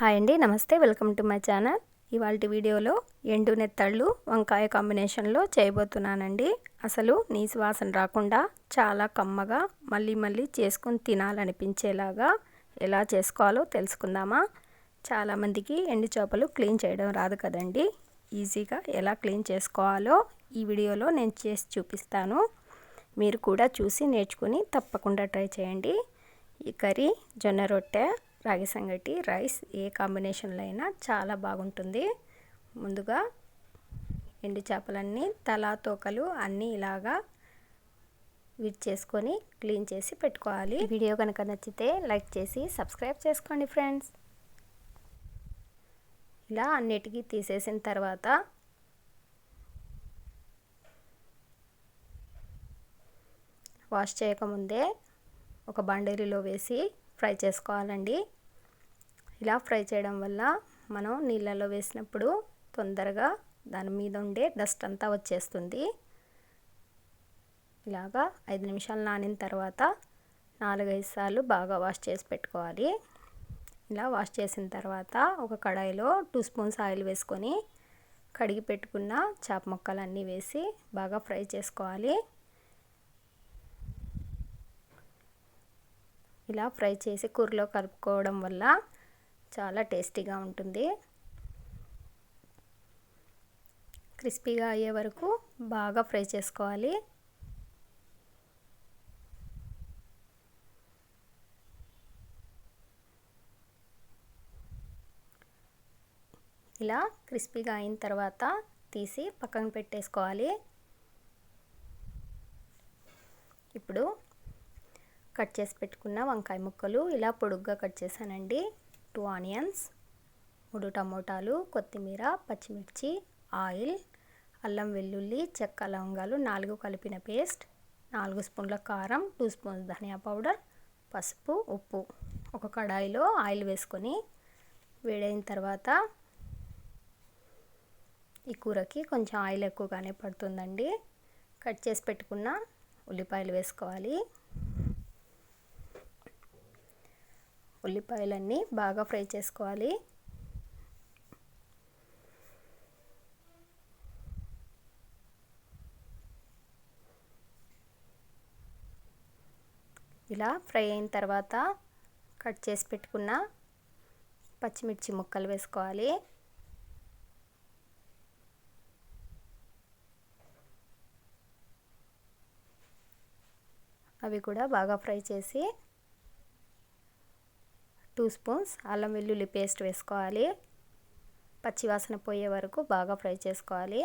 Hi అండి నమస్తే. Welcome to my channel. ఇవాళ వీడియోలో ఎండు నెత్తళ్ళు వంకాయ కాంబినేషన్లో చేయబోతున్నానండి. అసలు నీసు వాసన రాకుండా చాలా కమ్మగా మళ్ళీ మళ్ళీ చేసుకుని తినాలనిపించేలాగా ఎలా చేసుకోవాలో తెలుసుకుందామా? చాలామందికి ఎండు చేపలు క్లీన్ చేయడం రాదు కదండి. ఈజీగా ఎలా క్లీన్ చేసుకోవాలో ఈ వీడియోలో నేను చేసి చూపిస్తాను. మీరు కూడా చూసి నేర్చుకుని తప్పకుండా ట్రై చేయండి. ఈ కర్రీ జొన్న రొట్టె రాగి సంగటి రైస్ ఏ కాంబినేషన్లో అయినా చాలా బాగుంటుంది. ముందుగా ఎండు చేపలన్నీ తలా తోకలు అన్నీ ఇలాగా చేసుకొని క్లీన్ చేసి పెట్టుకోవాలి. వీడియో కనుక నచ్చితే లైక్ చేసి సబ్స్క్రైబ్ చేసుకోండి ఫ్రెండ్స్. ఇలా అన్నిటికీ తీసేసిన తర్వాత వాష్ చేయకముందే ఒక బండేరిలో వేసి ఫ్రై చేసుకోవాలండి. ఇలా ఫ్రై చేయడం వల్ల మనం నీళ్ళలో వేసినప్పుడు తొందరగా దాని మీద ఉండే డస్ట్ అంతా వచ్చేస్తుంది. ఇలాగా ఐదు నిమిషాలు నానిన తర్వాత నాలుగైదు సార్లు బాగా వాష్ చేసి పెట్టుకోవాలి. ఇలా వాష్ చేసిన తర్వాత ఒక కడాయిలో టూ స్పూన్స్ ఆయిల్ వేసుకొని కడిగి పెట్టుకున్న చేప ముక్కలన్నీ వేసి బాగా ఫ్రై చేసుకోవాలి. ఇలా ఫ్రై చేసి కూరలో కలుపుకోవడం వల్ల చాలా టేస్టీగా ఉంటుంది. క్రిస్పీగా అయ్యే వరకు బాగా ఫ్రై చేసుకోవాలి. ఇలా క్రిస్పీగా అయిన తర్వాత తీసి పక్కన పెట్టేసుకోవాలి. ఇప్పుడు కట్ చేసి పెట్టుకున్న వంకాయ ముక్కలు ఇలా పొడుగ్గా కట్ చేశానండి. టూ ఆనియన్స్ మూడు టమోటాలు కొత్తిమీర పచ్చిమిర్చి ఆయిల్ అల్లం వెల్లుల్లి చెక్క లవంగాలు నాలుగు కలిపిన పేస్ట్ నాలుగు స్పూన్ల కారం టూ స్పూన్స్ ధనియా పౌడర్ పసుపు ఉప్పు. ఒక కడాయిలో ఆయిల్ వేసుకొని వేడైన తర్వాత ఈ కూరకి కొంచెం ఆయిల్ ఎక్కువగానే పడుతుందండి. కట్ చేసి పెట్టుకున్న ఉల్లిపాయలు వేసుకోవాలి. ఉల్లిపాయలన్నీ బాగా ఫ్రై చేసుకోవాలి. ఇలా ఫ్రై అయిన తర్వాత కట్ చేసి పెట్టుకున్న పచ్చిమిర్చి ముక్కలు వేసుకోవాలి. అవి కూడా బాగా ఫ్రై చేసి టూ స్పూన్స్ అల్లం వెల్లుల్లి పేస్ట్ వేసుకోవాలి. పచ్చివాసన పోయే వరకు బాగా ఫ్రై చేసుకోవాలి.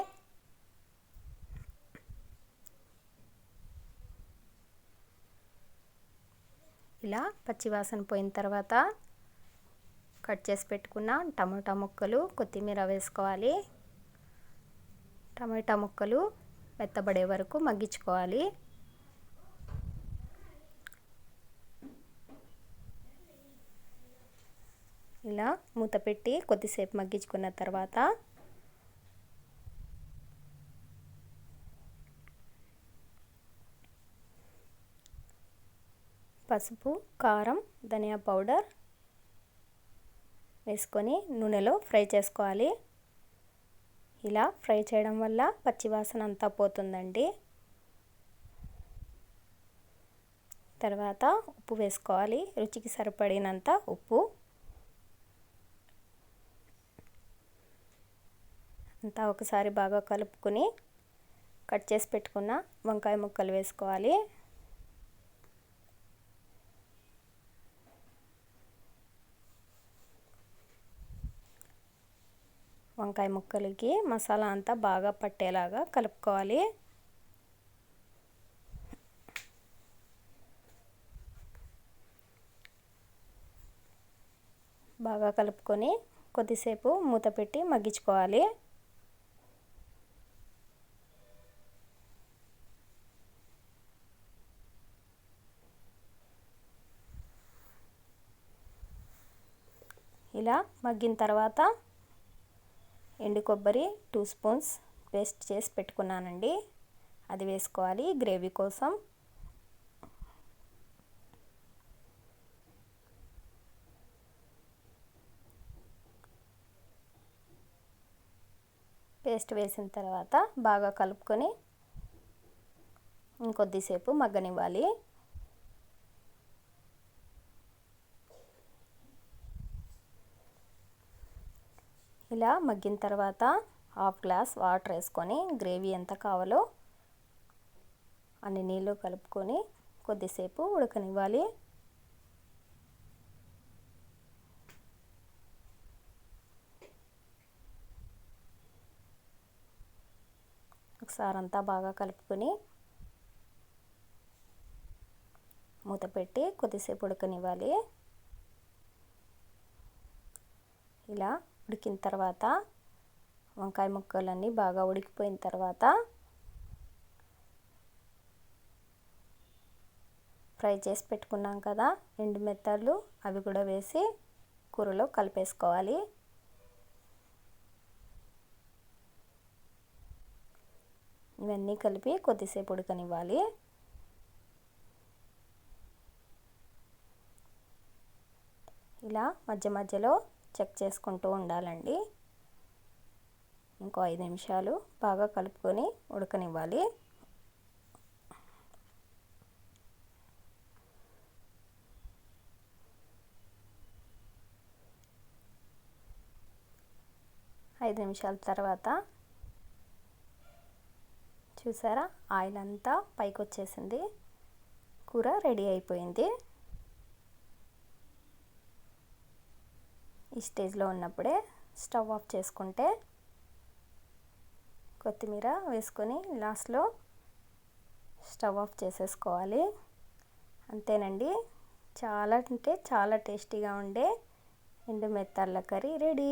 ఇలా పచ్చివాసన పోయిన తర్వాత కట్ చేసి పెట్టుకున్న టమాటా ముక్కలు కొత్తిమీర వేసుకోవాలి. టమాటా ముక్కలు మెత్తబడే వరకు మగ్గించుకోవాలి. ఇలా మూత పెట్టి కొద్దిసేపు మగ్గించుకున్న తర్వాత పసుపు కారం ధనియా పౌడర్ వేసుకొని నూనెలో ఫ్రై చేసుకోవాలి. ఇలా ఫ్రై చేయడం వల్ల పచ్చివాసన అంతా పోతుందండి. తర్వాత ఉప్పు వేసుకోవాలి. రుచికి సరిపడినంత ఉప్పు అంతా ఒకసారి బాగా కలుపుకొని కట్ చేసి పెట్టుకున్న వంకాయ ముక్కలు వేసుకోవాలి. వంకాయ ముక్కలకి మసాలా అంతా బాగా పట్టేలాగా కలుపుకోవాలి. బాగా కలుపుకొని కొద్దిసేపు మూత పెట్టి మగ్గించుకోవాలి. ఇలా మగ్గిన తర్వాత ఎండు కొబ్బరి టూ స్పూన్స్ పేస్ట్ చేసి పెట్టుకున్నానండి. అది వేసుకోవాలి గ్రేవీ కోసం. పేస్ట్ వేసిన తర్వాత బాగా కలుపుకొని ఇంకొద్దిసేపు మగ్గనివ్వాలి. ఇలా మగ్గిన తర్వాత హాఫ్ గ్లాస్ వాటర్ వేసుకొని గ్రేవీ ఎంత కావాలో అన్ని నీళ్ళు కలుపుకొని కొద్దిసేపు ఉడకనివ్వాలి. ఒకసారి అంతా బాగా కలుపుకొని మూత పెట్టి కొద్దిసేపు ఉడకనివ్వాలి. ఇలా ఉడికిన తర్వాత వంకాయ ముక్కలన్నీ బాగా ఉడికిపోయిన తర్వాత ఫ్రై చేసి పెట్టుకున్నాం కదా ఎండు మెత్తళ్ళు అవి కూడా వేసి కూరలో కలిపేసుకోవాలి. ఇవన్నీ కలిపి కొద్దిసేపు ఉడకనివ్వాలి. ఇలా మధ్య మధ్యలో చెక్ చేసుకుంటూ ఉండాలండి. ఇంకో ఐదు నిమిషాలు బాగా కలుపుకొని ఉడకనివ్వాలి. ఐదు నిమిషాల తర్వాత చూసారా? ఆయిల్ అంతా పైకి వచ్చేసింది కూర రెడీ అయిపోయింది. ఈ స్టేజ్లో ఉన్నప్పుడే స్టవ్ ఆఫ్ చేసుకుంటే కొత్తిమీర వేసుకొని లాస్ట్లో స్టవ్ ఆఫ్ చేసేసుకోవాలి. అంతేనండి. చాలా అంటే చాలా టేస్టీగా ఉండే ఎండు మెత్తాల కర్రీ రెడీ.